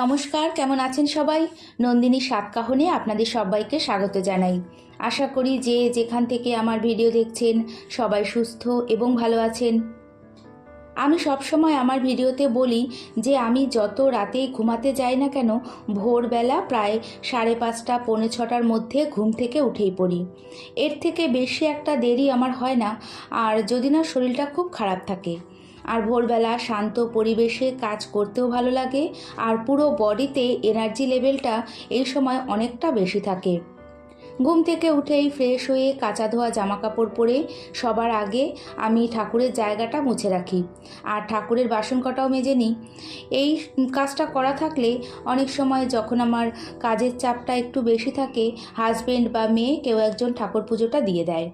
নমস্কার, কেমন আছেন সবাই? নন্দিনী সাতকাহনে আপনাদের সবাইকে স্বাগত জানাই। আশা করি যে যেখান থেকে আমার ভিডিও দেখছেন, সবাই সুস্থ এবং ভালো আছেন। আমি সবসময় আমার ভিডিওতে বলি যে আমি যত রাতেই ঘুমাতে যাই না কেন, ভোরবেলা প্রায় সাড়ে পাঁচটা, পৌনে ছটার মধ্যে ঘুম থেকে উঠেই পড়ি। এর থেকে বেশি একটা দেরি আমার হয় না, আর যদি না শরীরটা খুব খারাপ থাকে। আর ভোরবেলা শান্ত পরিবেশে কাজ করতেও ভালো লাগে, আর পুরো বডিতে এনার্জি লেভেলটা এই সময় অনেকটা বেশি থাকে। ঘুম থেকে উঠেই ফ্রেশ হয়ে কাঁচা ধোয়া জামা কাপড় পরে সবার আগে আমি ঠাকুরের জায়গাটা মুছে রাখি, আর ঠাকুরের বাসন কটাও মেজে নিই। এই কাজটা করা থাকলে অনেক সময় যখন আমার কাজের চাপটা একটু বেশি থাকে হাজবেন্ড বা মেয়ে কেউ একজন ঠাকুর পুজোটা দিয়ে দেয়।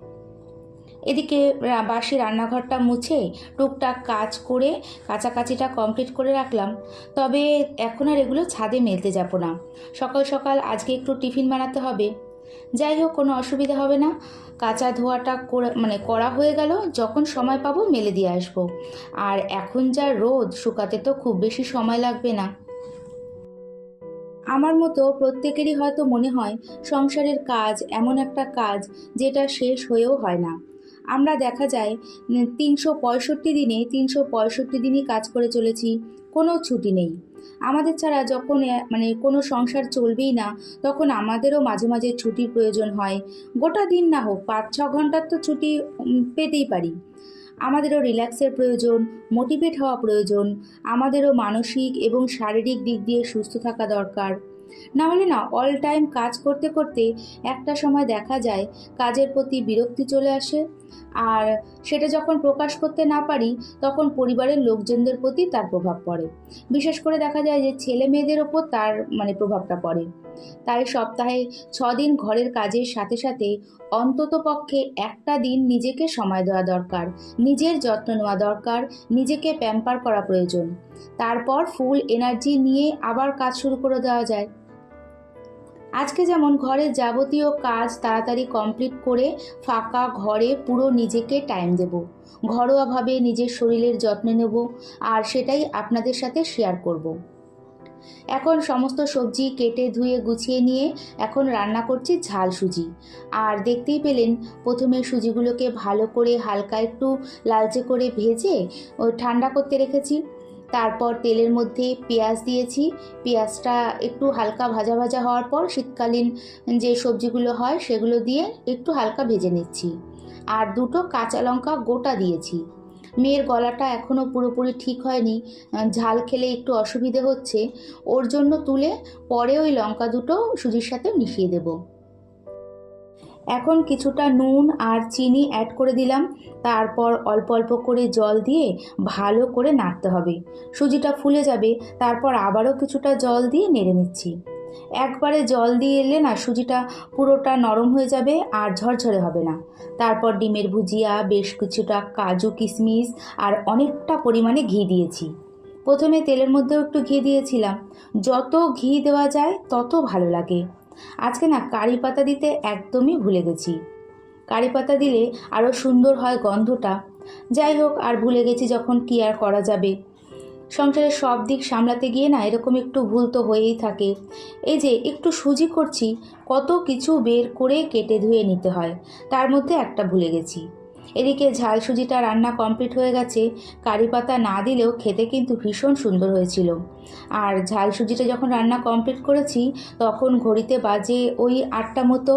এদিকে বাসি রান্নাঘরটা মুছে টুকটাক কাজ করে কাচাকাচিটা কমপ্লিট করে রাখলাম। তবে এখন আর এগুলো ছাদে মেলতে যাব না। সকাল সকাল আজকে একটু টিফিন বানাতে হবে। যাই হোক, কোনো অসুবিধা হবে না। কাঁচা ধোয়াটা মানে করা হয়ে গেল। যখন সময় পাবো মেলে দিয়ে আসব। আর এখন যা রোদ, শুকাতে তো খুব বেশি সময় লাগবে না। আমার মতো প্রত্যেকেরই হয়তো মনে হয় সংসারের কাজ এমন একটা কাজ যেটা শেষ হয়েও হয় না। আমরা দেখা যায় তিনশো পঁয়ষট্টি দিনে তিনশো পঁয়ষট্টি দিনই কাজ করে চলেছি, কোনো ছুটি নেই। আমাদের ছাড়া যখন মানে কোনো সংসার চলবেই না, তখন আমাদেরও মাঝে মাঝে ছুটির প্রয়োজন হয়। গোটা দিন না হোক, পাঁচ ছ ঘণ্টার তো ছুটি পেতেই পারি। আমাদেরও রিল্যাক্সের প্রয়োজন, মোটিভেট হওয়া প্রয়োজন, আমাদেরও মানসিক এবং শারীরিক দিক দিয়ে সুস্থ থাকা দরকার। না হলে না অল টাইম কাজ করতে করতে একটা সময় দেখা যায় কাজের প্রতি বিরক্তি চলে আসে। আর সেটা যখন প্রকাশ করতে না পারি, তখন পরিবারের লোকজনদের প্রতি তার প্রভাব পড়ে। বিশেষ করে দেখা যায় যে ছেলে মেয়েদের ওপর তার মানে প্রভাবটা পড়ে। তাই সপ্তাহে ছ দিন ঘরের কাজের সাথে সাথে অন্তত পক্ষে একটা দিন নিজেকে সময় দেওয়া দরকার, নিজের যত্ন নেওয়া দরকার, নিজেকে প্যাম্পার করা প্রয়োজন। তারপর ফুল এনার্জি নিয়ে আবার কাজ শুরু করে দেওয়া যায়। আজকে যেমন ঘরের যাবতীয় কাজ তাড়াতাড়ি কমপ্লিট করে ফাঁকা ঘরে পুরো নিজেকে টাইম দেব। ঘরোয়াভাবে নিজের শরীরের যত্ন নেব আর সেটাই আপনাদের সাথে শেয়ার করব। এখন সমস্ত সবজি কেটে ধুয়ে গুছিয়ে নিয়ে এখন রান্না করছি ঝাল সুজি। আর দেখতেই পেলেন, প্রথমে সুজিগুলোকে ভালো করে হালকা একটু লালচে করে ভেজে ঠান্ডা করতে রেখেছি। তারপর তেলের মধ্যে পেঁয়াজ দিয়েছি। পেঁয়াজটা একটু হালকা ভাজা ভাজা হওয়ার পর শীতকালীন যে সবজিগুলো হয় সেগুলো দিয়ে একটু হালকা ভেজে নিচ্ছি। আর দুটো কাঁচা লঙ্কা গোটা দিয়েছি। মেয়ের গলাটা এখনও পুরোপুরি ঠিক হয়নি। ঝাল খেলে একটু অসুবিধে হচ্ছে। ওর জন্য তুলে পরে ওই লঙ্কা দুটো সুজির সাথে মিশিয়ে দেব। এখন কিছুটা নুন আর চিনি অ্যাড করে দিলাম। তারপর অল্প অল্প করে জল দিয়ে ভালো করে নাড়তে হবে। সুজিটা ফুলে যাবে, তারপর আবারও কিছুটা জল দিয়ে নেড়ে নিচ্ছি। একবারে জল দিয়ে এলে না সুজিটা পুরোটা নরম হয়ে যাবে আর ঝরঝরে হবে না। তারপর ডিমের ভুজিয়া, বেশ কিছুটা কাজু কিশমিশ আর অনেকটা পরিমাণে ঘি দিয়েছি। প্রথমে তেলের মধ্যেও একটু ঘি দিয়েছিলাম। যত ঘি দেওয়া যায় তত ভালো লাগে। আজকে না কারি পাতা দিতে একদমই ভুলে গেছি। কারি পাতা দিলে আরও সুন্দর হয় গন্ধটা। যাই হোক, আর ভুলে গেছি যখন কি আর করা যাবে। সংসারের সব দিক সামলাতে গিয়ে না এরকম একটু ভুল তো হয়েই থাকে। এই যে একটু সুজি করছি, কত কিছু বের করে কেটে ধুয়ে নিতে হয়, তার মধ্যে একটা ভুলে গেছি। এদিকে ঝাল সুজিটা রান্না কমপ্লিট হয়ে গেছে কারি পাতা না দিলেও খেতে কিন্তু ভীষণ সুন্দর হয়েছিল। আর ঝাল সুজিটা যখন রান্না কমপ্লিট করেছি, তখন ঘড়িতে বাজে ওই আটটা মতো।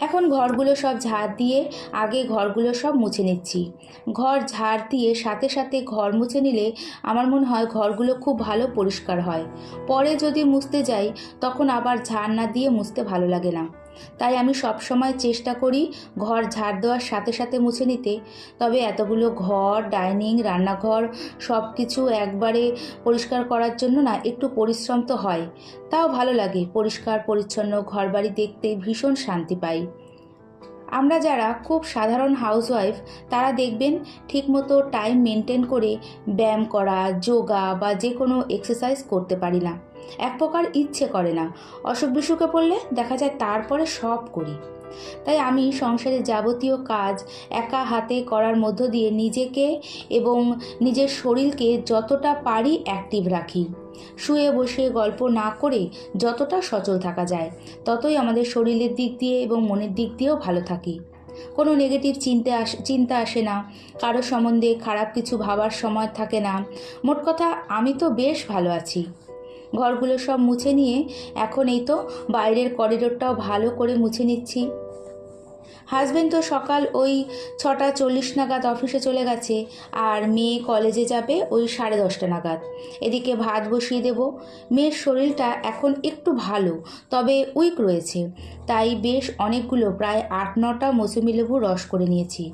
এখন ঘরগুলো সব ঝাড় দিয়ে আগে ঘরগুলো সব মুছে নিচ্ছি। ঘর ঝাড় দিয়ে সাথে সাথে ঘর মুছে নিলে আমার মনে হয় ঘরগুলো খুব ভালো পরিষ্কার হয়। পরে যদি মুছতে যাই, তখন আবার ঝাড় না দিয়ে মুছতে ভালো লাগে না। তাই আমি সব সময় চেষ্টা করি ঘর ঝাড় দেওয়ার সাথে সাথে মুছে নিতে। তবে এতগুলো ঘর, ডাইনিং, রান্নাঘর সব কিছু একবারে পরিষ্কার করার জন্য না একটু পরিশ্রম তো হয়। তাও ভালো লাগে পরিষ্কার, পরিচ্ছন্ন ঘরবাড়ি দেখতে ভীষণ শান্তি পাই। আমরা যারা খুব সাধারণ হাউসওয়াইফ, তারা দেখবেন ঠিকমতো টাইম মেনটেন করে ব্যায়াম করা, যোগা বা যে কোনো এক্সারসাইজ করতে পারি না। এক প্রকার ইচ্ছে করে না। অসুখ বিসুখে পড়লে দেখা যায় তারপরে সব করি। তাই আমি সংসারের যাবতীয় কাজ একা হাতে করার মধ্য দিয়ে নিজেকে এবং নিজের শরীরকে যতটা পারি অ্যাক্টিভ রাখি। শুয়ে বসে গল্প না করে যতটা সচল থাকা যায়, ততই আমাদের শরীরের দিক দিয়ে এবং মনের দিক দিয়েও ভালো থাকি। কোনো নেগেটিভ চিন্তা আস, চিন্তা আসে না, কারও সম্বন্ধে খারাপ কিছু ভাবার সময় থাকে না। মোট কথা, আমি তো বেশ ভালো আছি। ঘরগুলো সব মুছে নিয়ে এখন এই তো বাইরের করিডোরটাও ভালো করে মুছে নিচ্ছি। হাজব্যান্ড তো সকাল ওই ছটা চল্লিশ নাগাদ অফিসে চলে গেছে, আর মেয়ে কলেজে যাবে ওই সাড়ে দশটা নাগাদ। এদিকে ভাত বসিয়ে দেব। মেয়ের শরীরটা এখন একটু ভালো, তবে উইক রয়েছে। তাই বেশ অনেকগুলো, প্রায় আট নটা মৌসুমি লেবুর রস করে নিয়েছি।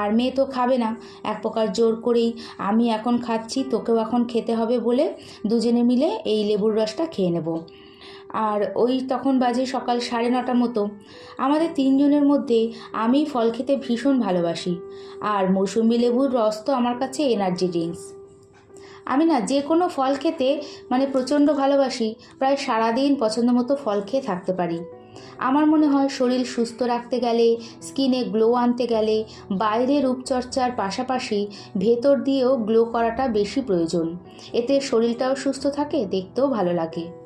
আর মেয়ে তো খাবে না, এক প্রকার জোর করেই আমি এখন খাচ্ছি, তোকেও এখন খেতে হবে বলে দুজনে মিলে এই লেবুর রসটা খেয়ে নেব। আর ওই তখন বাজে সকাল সাড়ে নটা মতো। আমাদের তিনজনের মধ্যে আমি ফল খেতে ভীষণ ভালোবাসি। আর মৌসুমি লেবুর রস তো আমার কাছে এনার্জি ড্রিঙ্কস আমি না যে কোনো ফল খেতে মানে প্রচণ্ড ভালোবাসি, প্রায় সারাদিন পছন্দ মতো ফল খেয়ে থাকতে পারি। আমার মনে হয় শরীর সুস্থ রাখতে গেলে, স্কিনে গ্লো আনতে গেলে, বাইরের রূপচর্চার পাশাপাশি ভেতর দিয়েও গ্লো করাটা বেশি প্রয়োজন। এতে শরীরটাও সুস্থ থাকে, দেখতেও ভালো লাগে।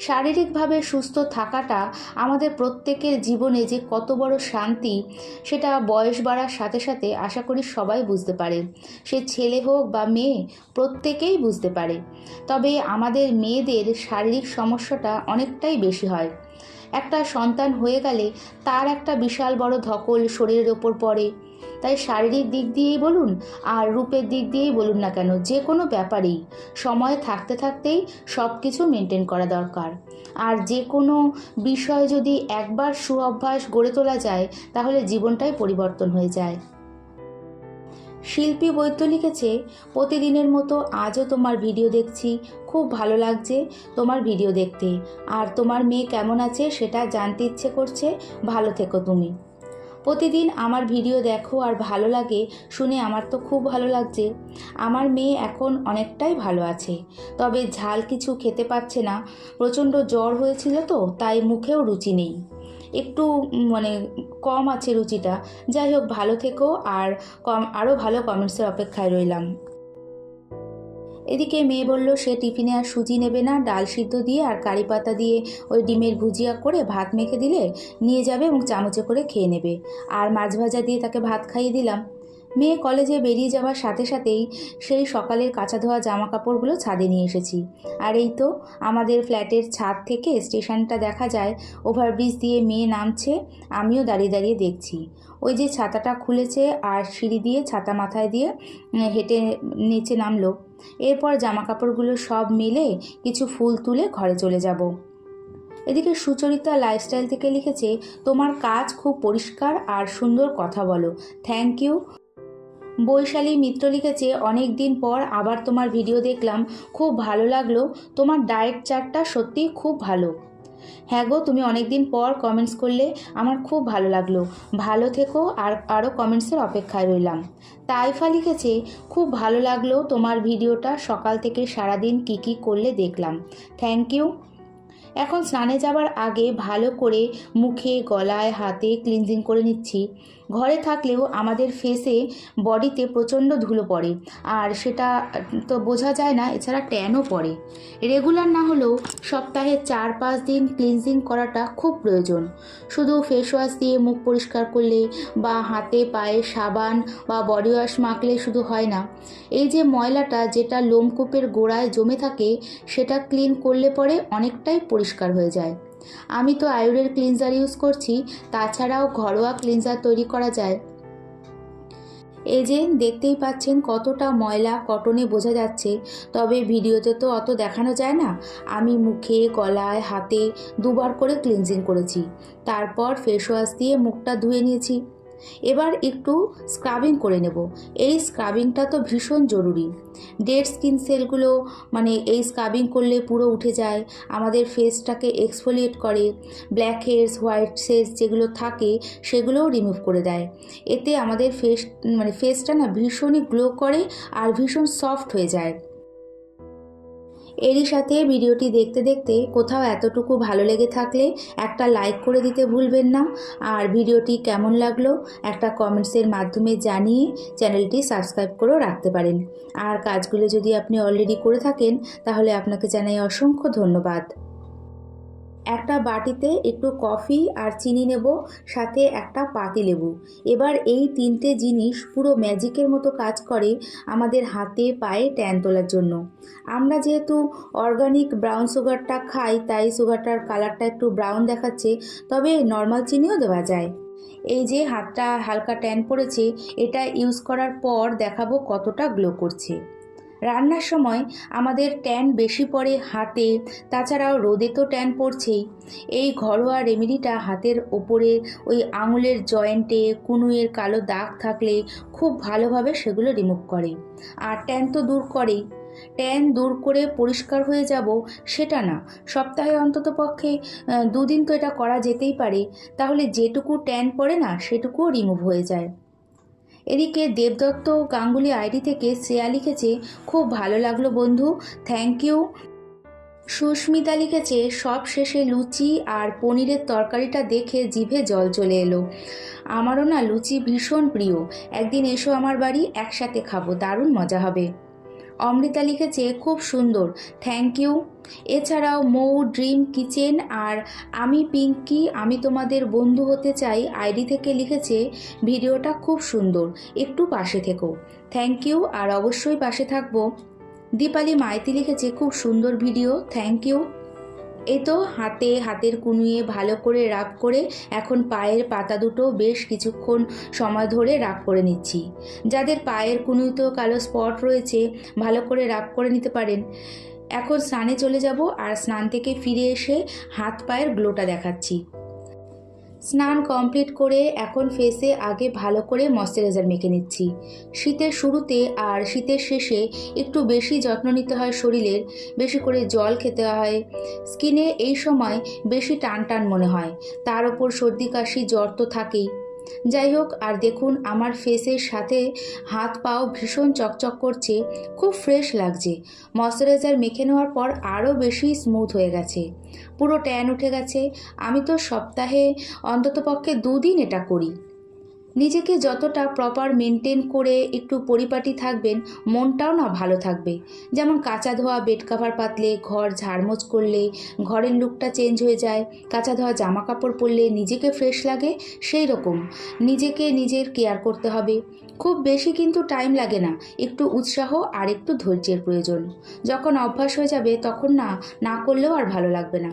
শারীরিকভাবে সুস্থ থাকাটা আমাদের প্রত্যেকের জীবনে যে কত বড় শান্তি, সেটা বয়স বাড়ার সাথে সাথে আশা করি সবাই বুঝতে পারে। সে ছেলে হোক বা মেয়ে, প্রত্যেকেই বুঝতে পারে। তবে আমাদের মেয়েদের শারীরিক সমস্যাটা অনেকটাই বেশি হয়। একটা সন্তান হয়ে গেলে তার একটা বিশাল বড় ধকল শরীরের ওপর পড়ে তাই শারীরিক দিক দিয়েই বলুন আর রূপের দিক দিয়েই বলুন না কেন, যে কোনো ব্যাপারেই। সময় থাকতে থাকতেই সব কিছু মেনটেন করা দরকার। আর যে কোনো বিষয় যদি একবার সুঅভ্যাস গড়ে তোলা যায়, তাহলে জীবনটাই পরিবর্তন হয়ে যায়। শিল্পী বৈদ্য লিখেছে, প্রতিদিনের মতো আজও তোমার ভিডিও দেখছি, খুব ভালো লাগছে তোমার ভিডিও দেখতে। আর তোমার মেয়ে কেমন আছে সেটা জানতে ইচ্ছে করছে, ভালো থেকো তুমি। প্রতিদিন আমার ভিডিও দেখো আর ভালো লাগে, শুনে আমার তো খুব ভালো লাগছে। আমার মেয়ে এখন অনেকটাই ভালো আছে, তবে ঝাল কিছু খেতে পারছে না। প্রচণ্ড জ্বর হয়েছিল তো, তাই মুখেও রুচি নেই। একটু মানে কম আছে রুচিটা। যাই হোক, ভালো থেকো আর কম আরও ভালো কমেন্টসের অপেক্ষায় রইলাম। এদিকে মেয়ে বলল, সে টিফিনে আর সুজি নেবে না, ডাল সিদ্ধ দিয়ে আর কারি পাতা দিয়ে ওই ডিমের ভুজিয়া করে ভাত মেখে দিলে নিয়ে যাবে এবং চামচে করে খেয়ে নেবে। আর মাছ ভাজা দিয়ে তাকে ভাত খাইয়ে দিলাম। মেয়ে কলেজে বেরিয়ে যাওয়ার সাথে সাথেই সেই সকালের কাঁচা ধোয়া জামা কাপড়গুলো ছাদে নিয়ে এসেছি। আর এই তো আমাদের ফ্ল্যাটের ছাদ থেকে স্টেশনটা দেখা যায়, ওভারব্রিজ দিয়ে মেয়ে নামছে, আমিও দাঁড়িয়ে দাঁড়িয়ে দেখছি। ওই যে ছাতাটা খুলেছে আর সিঁড়ি দিয়ে, ছাতা মাথায় দিয়ে হেঁটে নিচে নামলো। এরপর জামা কাপড়গুলো সব মিলে কিছু ফুল তুলে ঘরে চলে যাব। এদিকে সুচরিতা লাইফস্টাইল থেকে লিখেছে, তোমার কাজ খুব পরিষ্কার আর সুন্দর কথা বলো। থ্যাংক ইউ বৈশালী মিত্র লিখেছে, অনেক দিন পর আবার তোমার ভিডিও দেখলাম। খুব ভালো লাগল। তোমার ডায়েট চার্টটা সত্যিই খুব ভালো। হ্যাঁ গো, তুমি অনেকদিন পর কমেন্টস করলে আমার খুব ভালো লাগল। ভালো থেকো আর আরও কমেন্টসের অপেক্ষায় রইলাম। তাইফা লিখেছে, খুব ভালো লাগল তোমার ভিডিওটা, সকাল থেকে সারাদিন কী কী করলে দেখলাম। থ্যাংক ইউ এখন স্নানে যাবার আগে ভালো করে মুখে, গলায়, হাতে ক্লিনজিং করে নিচ্ছি। ঘরে থাকলেও আমাদের ফেসে বডিতে প্রচণ্ড ধুলো পড়ে। আর সেটা তো বোঝা যায় না, এছাড়া ট্যানও পড়ে। রেগুলার না হলেও সপ্তাহে চার পাঁচ দিন ক্লিনজিং করাটা খুব প্রয়োজন। শুধু ফেস ওয়াশ দিয়ে মুখ পরিষ্কার করলে বা হাতে পায়ে সাবান বা বডি ওয়াশ মাখলে শুধু হয় না। এই যে ময়লাটা যেটা লোমকূপের গোড়ায় জমে থাকে, সেটা ক্লিন করলে পরে অনেকটাই পরিষ্কার হয়ে যায়। আমি তো আয়ুরের ক্লিনজার ইউজ করছি, তাছাড়াও ঘরোয়া ক্লিনজার তৈরি করা যায়। এই যে দেখতেই পাচ্ছেন কতটা ময়লা কটনে বোঝা যাচ্ছে, তবে ভিডিওতে তো অত দেখানো যায় না। আমি মুখে, গলায়, হাতে দুবার করে ক্লিনজিং করেছি। তারপর ফেস ওয়াশ দিয়ে মুখটা ধুয়ে নিয়েছি। এবার একটু স্ক্রাবিং করে নেব। এই স্ক্রাবিংটা তো ভীষণ জরুরি। ডেড স্কিন সেলগুলো মানে এই স্ক্রাবিং করলে পুরো উঠে যায়। আমাদের ফেসটাকে এক্সফোলিয়েট করে। ব্ল্যাক হেয়ার্স হোয়াইট সেস যেগুলো থাকে, সেগুলোও রিমুভ করে দেয়। এতে আমাদের ফেস মানে ফেসটা না ভীষণই গ্লো করে আর ভীষণ সফট হয়ে যায়। এরই সাথে ভিডিওটি দেখতে দেখতে কোথাও এতটুকু ভালো লেগে থাকলে একটা লাইক করে দিতে ভুলবেন না। আর ভিডিওটি কেমন লাগল একটা কমেন্টসের মাধ্যমে জানিয়ে চ্যানেলটি সাবস্ক্রাইব করেও রাখতে পারেন। আর কাজগুলো যদি আপনি অলরেডি করে থাকেন, তাহলে আপনাকে জানাই অসংখ্য ধন্যবাদ। একটা বাটিতে একটু কফি আর চিনি নেব, সাথে একটা পাতি লেবু। এবার এই তিনটে জিনিস পুরো ম্যাজিকের মতো কাজ করে আমাদের হাতে পায়ে ট্যান তোলার জন্য। আমরা যেহেতু অর্গানিক ব্রাউন সুগারটা খাই, তাই সুগারটার কালারটা একটু ব্রাউন দেখাচ্ছে, তবে নর্মাল চিনিও দেওয়া যায়। এই যে হাতটা হালকা ট্যান পড়েছে, এটা ইউজ করার পর দেখাবো কতটা গ্লো করছে। রান্নার সময় আমাদের ট্যান বেশি পড়ে হাতে, তাছাড়াও রোদে তো ট্যান পড়ছেই। এই ঘরোয়া রেমেডিটা হাতের ওপরে ওই আঙুলের জয়েন্টে কুনুয়ের কালো দাগ থাকলে খুব ভালোভাবে সেগুলো রিমুভ করে। আর ট্যান তো দূর করেই। ট্যান দূর করে পরিষ্কার হয়ে যাব সেটা না। সপ্তাহে অন্তত পক্ষে দুদিন তো এটা করা যেতেই পারে। তাহলে যেটুকু ট্যান পড়ে না, সেটুকুও রিমুভ হয়ে যায়। এদিকে দেবদত্ত গাঙ্গুলি আইডি থেকে শ্রেয়া লিখেছে, খুব ভালো লাগল বন্ধু থ্যাংক ইউ সুস্মিতা লিখেছে, সব শেষে লুচি আর পনিরের তরকারিটা দেখে জিভে জল চলে এলো। আমারও না লুচি ভীষণ প্রিয়। একদিন এসো আমার বাড়ি, একসাথে খাব, দারুণ মজা হবে। অমৃতা লিখেছে, খুব সুন্দর থ্যাংক ইউ এছাড়াও মৌ, ড্রিম, কিচেন আর আমি, পিঙ্কি, আমি তোমাদের বন্ধু হতে চাই, আইডি থেকে লিখেছে, ভিডিওটা খুব সুন্দর, একটু পাশে থেকো থ্যাংক ইউ আর অবশ্যই পাশে থাকব। দীপালি মাইতি লিখেছে, খুব সুন্দর ভিডিও থ্যাংক ইউ এই তো হাতে, হাতের কুনুয়ে ভালো করে রাব করে এখন পায়ের পাতা দুটো বেশ কিছুক্ষণ সময় ধরে রাব করে নিচ্ছি। যাদের পায়ের কুনুতেও কালো স্পট রয়েছে, ভালো করে রাব করে নিতে পারেন। এখন স্নানে চলে যাব আর স্নান থেকে ফিরে এসে হাত পায়ের গ্লোটা দেখাচ্ছি। স্নান কমপ্লিট করে এখন ফেসে আগে ভালো করে ময়শ্চারাইজার মেখে নিচ্ছি। শীতের শুরুতে আর শীতের শেষে একটু বেশি যত্ন নিতে হয় শরীরের, বেশি করে জল খেতে হয়। স্কিনে এই সময় বেশি টান টান মনে হয়, তার ওপর সর্দি কাশি জ্বর তো থাকেই। যাই হোক, আর দেখুন, আমার ফেসের সাথে হাত পাও ভীষণ চকচক করছে, খুব ফ্রেশ লাগছে। ময়শ্চারাইজার মেখে নেওয়ার পর আরও বেশি স্মুথ হয়ে গেছে। পুরো ট্যান উঠে গেছে। আমি তো সপ্তাহে অন্ততপক্ষে দুদিন এটা করি। নিজেকে যতটা প্রপার মেনটেন করে একটু পরিপাটি থাকবেন, মনটাও না ভালো থাকবে। যেমন কাঁচা ধোয়া বেড কাভার পাতলে, ঘর ঝাড়মোছ করলে, ঘরের লুকটা চেঞ্জ হয়ে যায়, কাঁচা ধোয়া জামা কাপড় পরলে নিজেকে ফ্রেশ লাগে, সেই রকম। নিজেকে নিজের কেয়ার করতে হবে। খুব বেশি কিন্তু টাইম লাগে না, একটু উৎসাহ আর একটু ধৈর্যের প্রয়োজন। যখন অভ্যাস হয়ে যাবে, তখন না না করলেও আর ভালো লাগবে না।